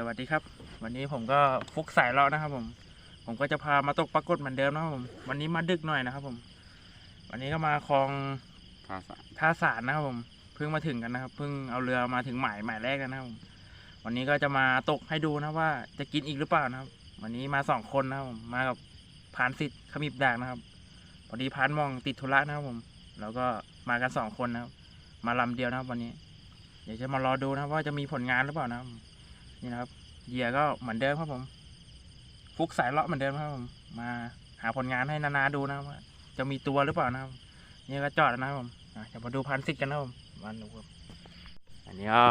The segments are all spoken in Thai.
สวัสดีครับ วันนี้ผมก็ฟุกสายเลาะนะครับ ผม ผมก็จะพามาตกปรากฏเหมือนเดิมนะครับผม วันนี้มาดึกหน่อยนะครับ ผม วันนี้ก็มาคลองภาษาท่าสารนะครับ ผมเพิ่งมาถึงกันนะครับเพิ่งเอาเรือมาถึงหมายหมายแรกกันนะครับผมวันนี้ก็จะมาตกให้ดูนะว่าจะกินอีกหรือเปล่านะครับ วันนี้มาสองคนนะครับผมมากับพานสิทธิ์ขมิบดากนะครับ พอดีพานมองติดธุระนะครับผม แล้วก็มากันสองคนนะครับ มาลำเดียวนะครับ วันนี้ เดี๋ยวจะมารอดูนะครับว่าจะมีผลงานหรือเปล่านะครับ นี่นะครับเหยื่อก็เหมือนเดิมครับผม ฟุกสายเลาะเหมือนเดิมครับผม มาหาผลงานให้นานาดูนะครับว่าจะมีตัวหรือเปล่านะครับ นี่ก็จอดแล้วนะครับผมอะเดี๋ยวมาดูพันสิทธิ์กันนะครับผมมาดูครับอันนี้ก็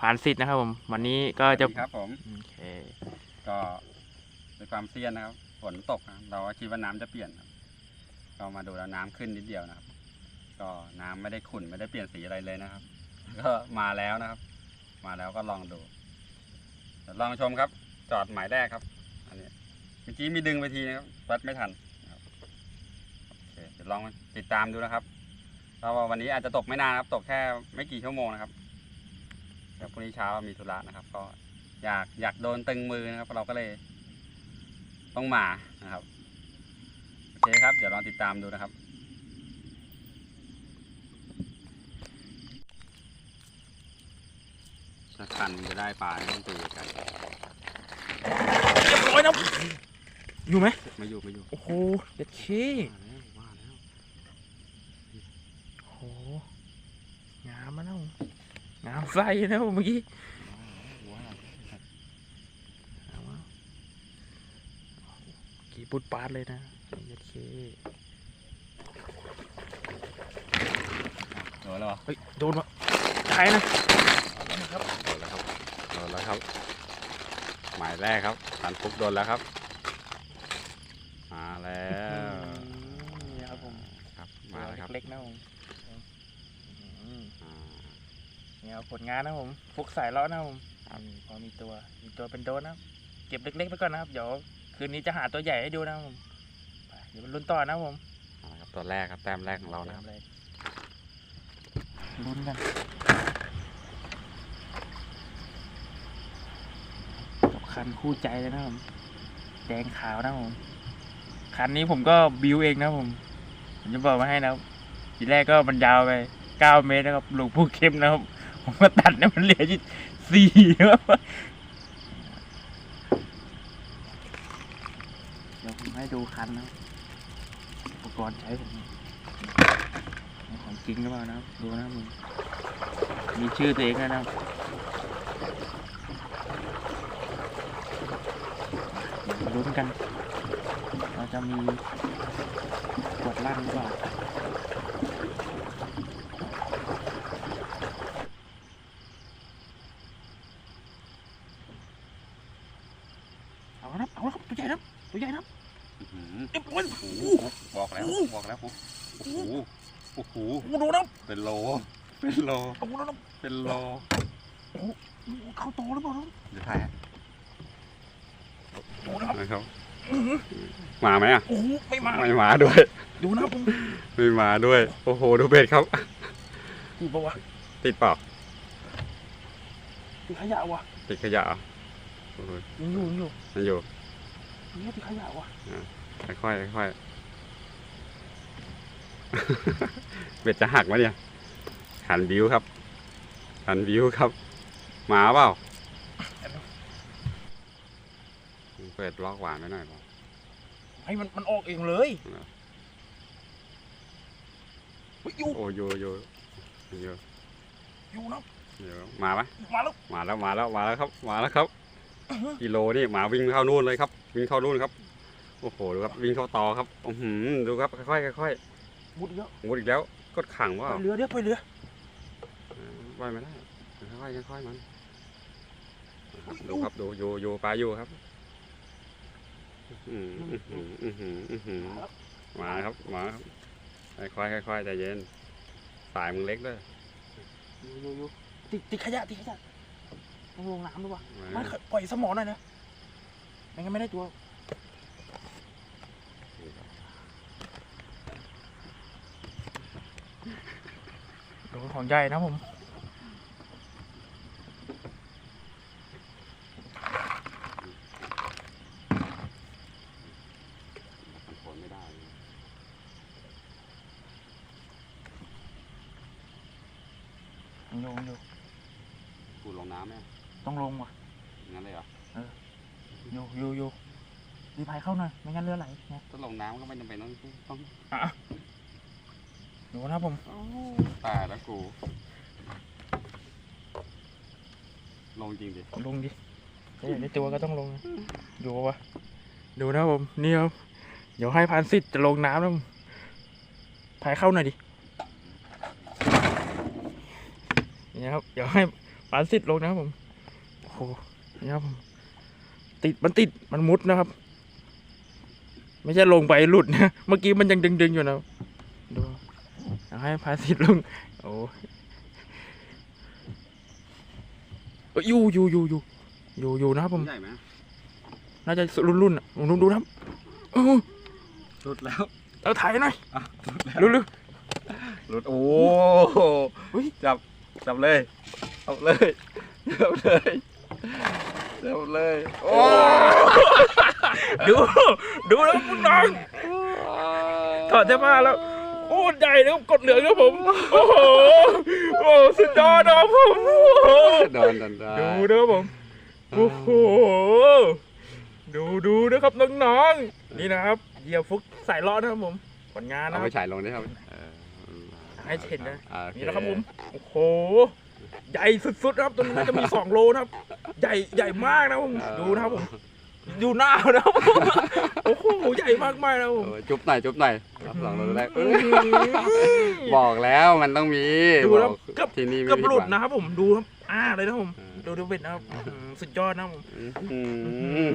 พันสิทธิ์นะครับผม วันนี้ก็จะสวัสดีครับผมโอเคก็ด้วยความเซียนนะครับ ฝนตกนะครับเราก็คิดว่าน้ำจะเปลี่ยนครับก็มาดูแล้วน้ำขึ้นนิดเดียวนะครับ ก็น้ำไม่ได้ขุ่นไม่ได้เปลี่ยนสีอะไรเลยนะครับ ก็มาแล้วนะครับ มาแล้วก็ลองดูเดี๋ยวลองชมครับ จอดหมายแรกครับ อันนี้เมื่อกี้มีดึงไปทีนะครับวัดไม่ทันโอเคเดี๋ยวลองติดตามดูนะครับเพราะว่าวันนี้อาจจะตกไม่นานครับ ตกแค่ไม่กี่ชั่วโมงนะครับเดี๋ยวพรุ่งนี้เช้ามีธุระนะครับ ก็อยากอยากโดนตึงมือนะครับ เราก็เลยต้องมานะครับ โอเคครับ เดี๋ยวลองติดตามดูนะครับ ถ้าคันจะได้ปลาต้องตีกันเรียบร้อยนะอยู่ไหมไม่อยู่ไม่อยู่โอ้โหเด็ดเคว่าแล้วว่าแล้วโอ้โหงามมาแล้วงามไส้นะผมเมื่อกี้ว่าแล้วเอาวะกี่ปุดปาดเลยนะเด็ดเคโดนแล้วเหรอเฮ้ยโดนวะใครนะ โดนแล้วครับโดนแล้วครับ หมายแรกครับทันฟุกโดนแล้วครับ มาแล้วนี่ครับผมครับมาแล้วครับเล็กๆนะผมอืมอ่านี่ครับผลงานนะผมฟุกสายเลาะนะผมอืมพอมีตัวมีตัวเป็นโดนนะครับเก็บเล็กๆไปก่อนนะครับเดี๋ยวคืนนี้จะหาตัวใหญ่ให้ดูนะครับผมไปเดี๋ยวมันลุ้นต่อนะครับผมเอาละครับตัวแรกครับแต้มแรกของเรานะครับเลยลุ้นกันกับ คันคู่ใจเลยนะครับผมแดงขาวนะผมคันนี้ผมก็บิวเองนะผมผมจะบอกมาให้นะครับทีแรกก็มันยาวไปเก้าเมตรนะครับหลวงปู่เข้มนะครับ ผมก็ตัดเนี่ยมันเหลืออยู่สี่ครับเดี๋ยวผมให้ดูคันนะอุปกรณ์ใช้ผมของจริงหรือเปล่านะครับดูนะครับผมมีชื่อตัวเองนะครับเดี๋ยวมา ลุ้นกัน เราจะมีกดลั่นหรือเปล่าเอาละครับเอาละครับตัวใหญ่นะครับตัวใหญ่นะครับอื้อหือเรียบร้อยโอ้โหบอกแล้วบอกแล้วปุ๊บโอ้โหโอ้โหโอ้โหดูนะครับเป็นโลเป็นโลโอ้โหดูนะครับเป็นโลโอ้โหเข้าโตหรือเปล่านะครับเดี๋ยวถ่ายฮะ ดูนะครับนะครับอื้อหือมาไหมอะ โอ้โหไม่มาไม่มาด้วย ดูนะครับผมไม่มาด้วย โอ้โห ดูเบ็ดครับกูบอกว่าติดเปล่าติดขยะว่ะติดขยะเหรอโอ้โหยังอยู่ยังอยู่มันอยู่นี่ติดขยะว่ะค่อยๆค่อยๆ เบ็ดจะหักไหมเนี่ยหันวิวครับหันวิวครับมาเปล่าเปิดล็อกหวานไว้หน่อยเปล่าให้มันมันออกเองเลยเหรอเฮ้ยอยู่โอ้โยโยโยอยู่นะเดี๋ยวมาปะมาแล้วมาแล้วมาแล้วมาแล้วครับ มาแล้วครับ กิโลนี่หมาวิ่งเข้านู่นเลยครับ วิ่งเข้านู่นครับโอ้โหดูครับวิ่งเข้าต่อครับอือหือดูครับค่อยๆค่อยมุดเยอะๆมุดอีกแล้วกดขังว่าไปเรือเดี๋ยวไปเรือว่ายไม่ได้ค่อยๆค่อยๆมันนะครับดูครับดูโยโยปลาอยู่ครับ มาครับมาครับค่อยๆค่อยๆใจเย็นสายมึงเล็กด้วยอยู่อยู่อยู่ติดติดขยะติดขยะต้องลงน้ำด้วยวะมาไม่ปล่อยสมอหน่อยนะไม่งั้นไม่ได้ตัวโดนของใหญ่นะผม ลงอยู่กูลงน้ำไหมต้องลงว่ะงั้นเลยเหรออยู่อยู่อยู่รีพายเข้าหน่อยไม่งั้นเรือไหลไงถ้าลงน้ำก็ไม่จำเป็นต้องต้องอะดูนะครับผมตายแล้วกู ลงจริงดิลงดิถ้าอยากได้ตัวก็ต้องลงนะดูวะดูนะครับผมนี่ครับเดี๋ยวให้พานสิทธิ์จะลงน้ำแล้วพายเข้าหน่อยดิ นี่นะครับ เดี๋ยวให้พานสิทธิ์ลงนะครับผมโอ้โหนี่ครับผมติดมันติดมันมุดนะครับ ไม่ใช่ลงไปหลุดนะเมื่อกี้มันยังดึงๆอยู่นะดูเดี๋ยวให้พานสิทธิ์ลงโอ้เอ้ยอยู่อยู่อยู่อยู่อยู่อยู่นะครับผมใหญ่ไหมน่าจะรุ่นรุ่นๆอะดูดูนะครับโอ้หลุดแล้วเอาถ่ายหน่อยอะหลุดแล้วเร็วเร็วหลุดโอ้อุ๊ยจับ จับเลยจับเลยจับเลยจับเลยโอ้ดูดูแล้วคุณน้องถอดเสื้อผ้าแล้วโอ้ใหญ่แล้วกดเหลืองครับผมโอ้โหโอ้สุดยอดนะครับผมโอ้โหโดนโดนได้ดูนะครับผมโอ้โหดูดูนะครับน้องๆนี่นะครับเหยียบฟุกสายล้อนะครับผมผลงานเอานะคไปรับฉายลงได้ครับเออ ให้เห็นนะอ่าโอเนี่นะครับผมโอ้โหใหญ่สุดๆนะครับตัวนี้น่าจะมีสองโลนะครับ ใหญ่ใหญ่มากนะครับผมดูนะครับผมดูหน้านะครับผมโอ้โหใหญ่มากมากๆนะครับผมเออจุ๊บหน่อยจุ๊บหน่อยรับสองโลแรกอื้เอ้ยอหือบอกแล้วมันต้องมีดูแล้วบอกเกือบที่นี่ไม่เกือบผิหลุดวัง นะครับผมดูครับอ่าเลยนะครับผมเออดูดูเบ็ดนะครับอื้อหือสุดยอดนะครับผม อืม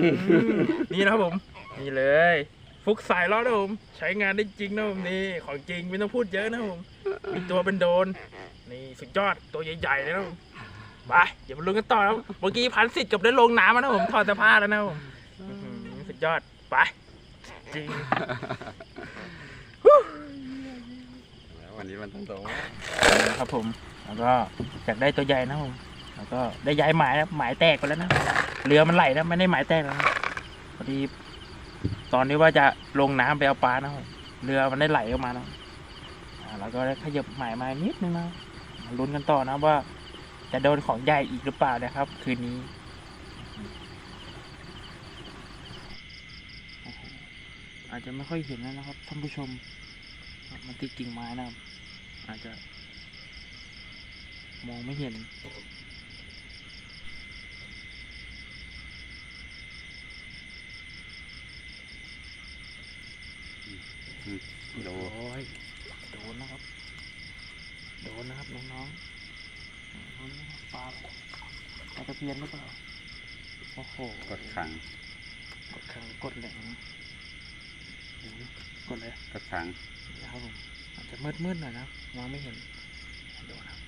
นี่นะครับผม นี่เลย ฟุกสายล้อนะผม ใช้งานได้จริงนะผมนี่ของจริงไม่ต้องพูดเยอะนะผมมีตัวเป็นโดน นี่สุดยอดตัวใหญ่ๆเลยนะผมไปเดี๋ยวมาลุ้นกันต่อนะครับเมื่อกี้พันสิทธิ์กับได้ลงน้ำแล้วนะผมถอดเสื้อผ้าแล้วนะผมอื้อหือสุดยอดไปจริง แล้ววันนี้มันต้องโตครับผม แล้วก็อยากได้ตัวใหญ่นะผม แล้วก็ได้ย้ายหมายนะหมายแตกไปแล้วนะ เรือมันไหลนะไม่ได้หมายแตกแล้วนะพอดี ตอนนี้ว่าจะลงน้ำไปเอาปลานะเรือมันได้ไหลออกมานะแล้วก็ได้ขยับหมายมานิดนึงนะมาลุ้นกันต่อนะว่า จะโดนของใหญ่อีกหรือเปล่านะครับ คืนนี้อาจจะไม่ค่อยเห็นนะครับท่านผู้ชม มันติดกิ่งไม้นะครับ อาจจะมองไม่เห็น โอ้ยโดนนะครับ โดนนะครับน้องๆโดนนะครับปลาปลาตะเพียนหรือเปล่า โอ้โห กดขัง กดขังกดแหลงเดี๋ยวนะกดเลย กดขังนะครับผมอาจจะมืดมืดๆหน่อยนะครับมองไม่เห็นดูนะครับ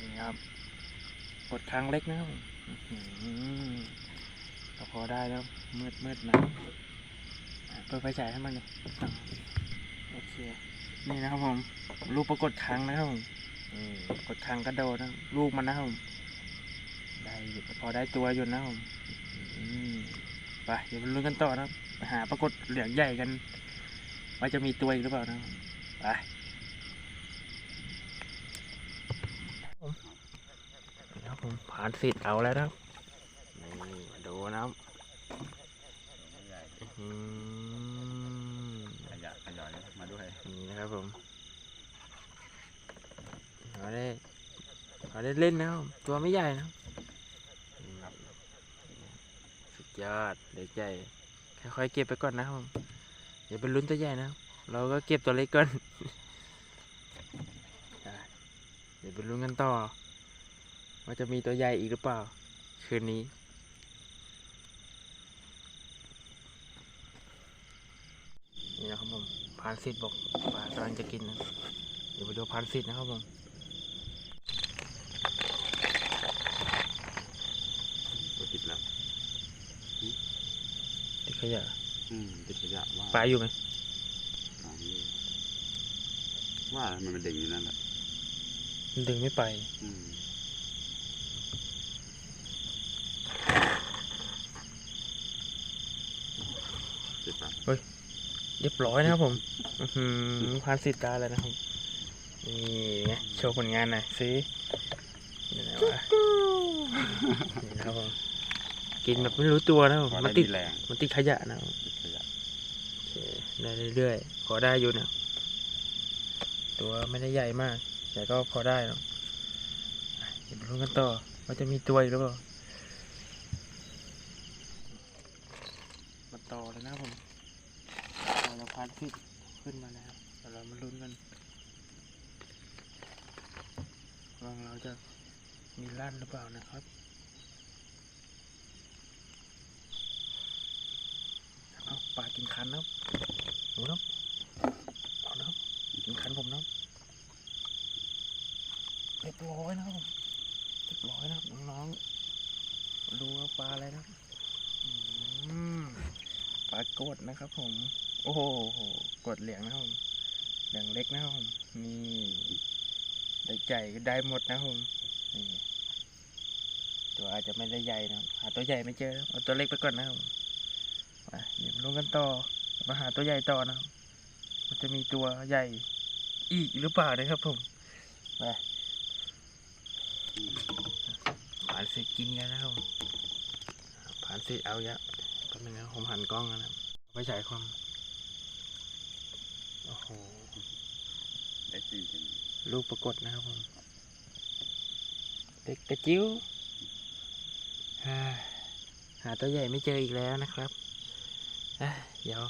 นี่ครับ กดครั้งเล็กนะครับผมอื้อหือก็พอได้แล้วมืดมืดๆนะอะ เปิดไฟฉายให้มันเลยอะโอเค นี่นะครับผม ลูกปรากฏครั้งนะครับผมนี่กดครั้งกระโดดนะลูกมันนะครับผม ได้อยู่พอได้ตัวอยู่นะครับผมไปเดี๋ยวมาลุ้นกันต่อนะครับหาปรากฏเหลืองใหญ่กันว่าจะมีตัวอีกหรือเปล่านะครับไปนะครับผมผ่านสิทธิ์เอาแล้วนะครับนี่มาดูนะครับอืม ขยะขยอยมาด้วย นี่นะครับผมเขาได้เขาได้เล่นนะครับผมตัวไม่ใหญ่นะครับอืมสุดยอดเล็กใหญ่ค่อยๆเก็บไปก่อนนะครับผมอย่าไปลุ้นตัวใหญ่นะครับเราก็เก็บตัวเล็กก่อนได้เดี๋ยวไปลุ้นกันต่อ ว่าจะมีตัวใหญ่อีกหรือเปล่า คืนนี้นี่นะครับผมพานสิทธิ์บอกปลากำลังจะกินนะ เดี๋ยวไปดูพานสิทธิ์นะครับผมตัวติดแล้วติดขยะอืมติดขยะว่าปลาอยู่ไหมอ่านี่ว่ามันเป็นเด็กอยู่นั่นแหละมันดึงไม่ไป อืมติดปะ เรียบร้อยนะครับผมอื้อหือพานสิทธิ์ได้แล้วนะครับ นี่ไงโชว์ผลงานหน่อยสิดี๋ยวอะนี่นะครับผมกินแบบไม่รู้ตัวนะครับผมพอมันได้ติดมีแรงมันติดขยะนะครับติดขยะโอเคได้เรื่อยๆ พอได้อยู่นะตัวไม่ได้ใหญ่มาก แต่ก็พอได้เนอะอะเดี๋ยวมาลุ้นกันต่อว่าจะมีตัวอีกหรือเปล่า มาต่อเลยนะครับผม วพัดขึ้นขึ้นมาแล้วเดี๋ยวเรามาลุ้นกันว่าเราจะมีลั่นหรือเปล่านะครับเอาปลากินคันนะครับหนูนะเอานะกินคันผมนะเรียบร้อยนะครับผมเรียบร้อยนะครับน้องๆดูว่าปลาอะไรนะปลากดนะครับผม โอ้โห กดเหลียงนะครับผมเหลียงเล็กนะครับผมนี่ได้ใหญ่ก็ได้หมดนะครับผมนี่ตัวอาจจะไม่ได้ใหญ่นะครับหาตัวใหญ่ไม่เจอเอาตัวเล็กไปก่อนนะครับผมไปเดี๋ยวลงกันต่อมาหาตัวใหญ่ต่อนะครับมันจะมีตัวใหญ่อีกหรือเปล่านะครับผมไปผ่านเสร็จกินกันนะครับผมผ่านเสร็จเอายะแป๊บนึงผมหันกล้องนนะครับไปฉายความ โหได้จริงจริงรูปปรากฏนะครับผมเด็กกระจิ้วฮ่าหาตัวใหญ่ไม่เจออีกแล้วนะครับเดี๋ยว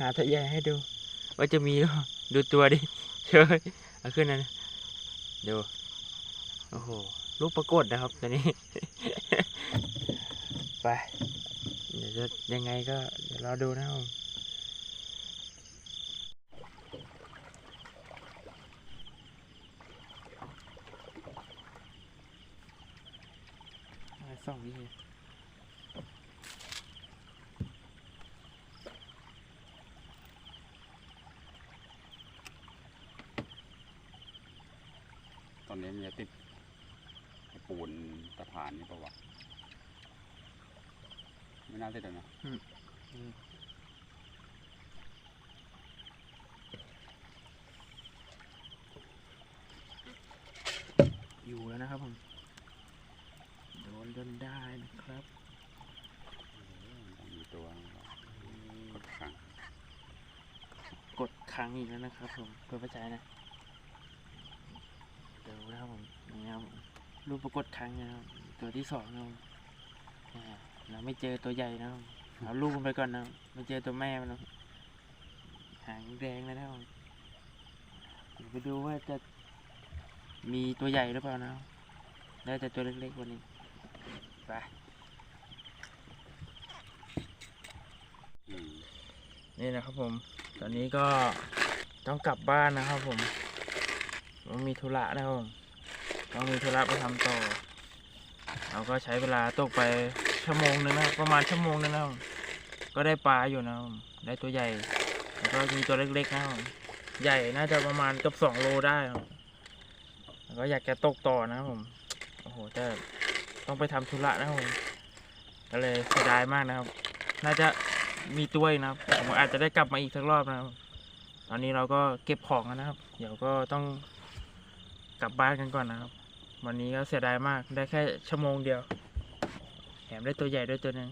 หาตัวใหญ่ให้ดู ว่าจะมีหรอดูตัวดิเชยเอาขึ้นนะดูโอ้โหรูปปรากฏนะครับตอนนี้ ไป เดี๋ยวจะยังไงก็เดี๋ยวรอดูนะครับ อาส่องดิตอนนี้มันจะติดไอ้ปูนสะพานนี่ปะวะไม่น่าติดเลยนะ อยู่แล้วนะครับผม โดนจนได้นะครับ ต้องมีตัวกดขัง กดค้งอีกแล้วนะครับผมเพื่อประจายนะเดี๋ยวนะครับผมนี่ครับรูปปรากฏครั้งนะครับตัวที่สองนะครับเราไม่เจอตัวใหญ่นะครับเอาลูกมันไปก่อนนะไม่เจอตัวแม่มันนะหางแดงเลยนะครับผมเดี๋ยวไปดูว่าจะมีตัวใหญ่หรือเปล่านะได้แต่ตัวเล็กๆวันนี้ไป อืม นี่นะครับผม ตอนนี้ก็ต้องกลับบ้านนะครับผมต้องมีธุระนะครับผมต้องมีธุระไปทำต่อ เราก็ใช้เวลาตกไปชั่วโมงนึงนะครับประมาณชั่วโมงนึงนะครับก็ได้ปลาอยู่นะครับผมได้ตัวใหญ่ แล้วก็มีตัวเล็กๆนะครับผมใหญ่น่าจะประมาณกับสองโลได้แล้วก็อยากจะตกต่อนะครับผมโอ้โหแต่ต้องไปทำธุระนะครับผมก็เลยเสียดายมากนะครับ น่าจะ มีตัวอีกนะครับผมอาจจะได้กลับมาอีกสักรอบนะครับตอนนี้เราก็เก็บของกันนะครับ เดี๋ยวก็ต้องกลับบ้านกันก่อนนะครับ วันนี้ก็เสียดายมากได้แค่ชั่วโมงเดียวแถมได้ตัวใหญ่ด้วยตัวหนึง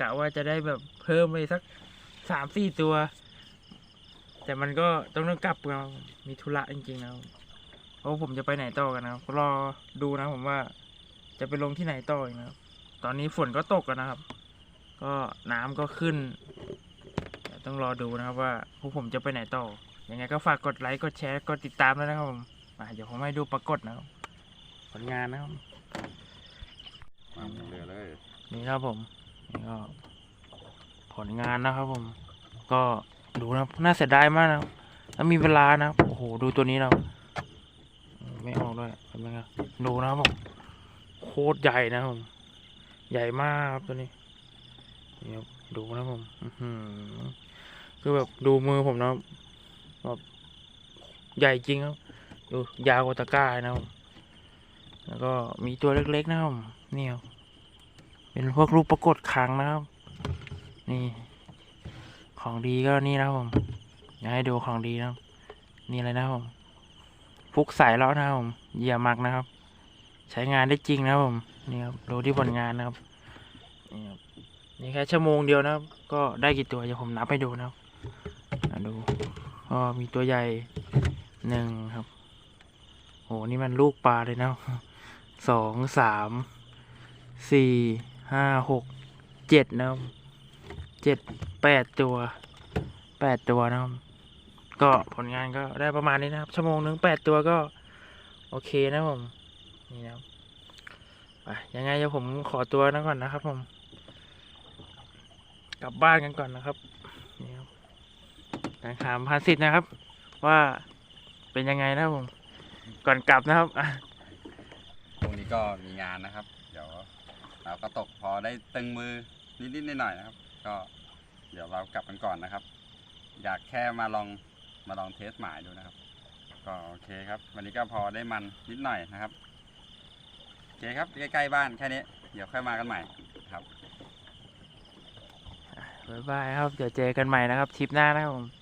กะว่าจะได้แบบเพิ่มไปสักสามสี่ตัว แต่มันก็ต้องต้องกลับนะครับมีธุระจริงๆนะครับเพราะผมจะไปไหนต่อกันนะครับรอดูนะผมว่าจะไปลงที่ไหนต่ออีกนะครับ ตอนนี้ฝนก็ตกกันนะครับ ก็น้ำก็ขึ้นเดี๋ยวต้องรอดูนะครับว่าพวกผมจะไปไหนต่อ ยังไงก็ฝากกดไลค์ กดแชร์ กดติดตามด้วยนะครับผมอะเดี๋ยวผมให้ดูปรากฏนะครับผลงานนะครับวางบนเรือเลยนี่ครับผมนี่ก็ผลงานนะครับผม ก็ดูนะครับน่าเสียดายมากนะครับถ้ามีเวลานะครับโอ้โหดูตัวนี้นะครับไม่ออกด้วยเห็นไหมครับดูนะครับผมโคตรใหญ่นะครับผมใหญ่มากครับตัวนี้ นี่ครับดูนะผมคือแบบดูมือผมนะแบบใหญ่จริงครับ ดูยาวกว่าตะกร้านะครับผมแล้วก็มีตัวเล็กๆนะครับนี่ครับเป็นพวกรูปปรากฏครั้งนะครับ นี่ ของดีก็นี่นะครับผมอยากให้ดูของดีนะครับ นี่อะไรนะครับผมฟุกสายแล้วนะครับผมเยี่ยมักนะครับ ใช้งานได้จริงนะครับผมนี่ครับดูที่ผลงานนะครับนี่ครับ นี่แค่ชั่วโมงเดียวนะครับ ก็ได้กี่ตัวเดี๋ยวผมนับให้ดูนะครับดูก็มีตัวใหญ่หนึ่งครับโหนี่มันลูกปลาเลยนะสองสามสี่ห้าหกเจ็ดนะครับเจ็ดแปดตัวแปดตัวนะครับก็ผลงานก็ได้ประมาณนี้นะครับ ชั่วโมงหนึ่งแปดตัวก็ โอเคนะผมนี่นะครับยังไงเดี๋ยวผมขอตัวนะก่อนนะครับผม กลับบ้านกันก่อนนะครับนี่ครับการถามพาสิทธ์นะครับ ว่าเป็นยังไงนะครับผม ก่อนกลับนะครับอะพรุ่งนี้ก็มีงานนะครับ เดี๋ยวเราก็ตกพอได้ตึงมือนิดๆหน่อยๆนะครับ ก็เดี๋ยวเรากลับกันก่อนนะครับ อยากแค่มาลองมาลองเทสหมายดูนะครับ ก็โอเคครับ วันนี้ก็พอได้มันนิดหน่อยนะครับโอเคครับใกล้ๆบ้านแค่นี้ เดี๋ยวค่อยมากันใหม่ บ๊ายบายครับ เดี๋ยวเจอกันใหม่นะครับทริปหน้านะครับผม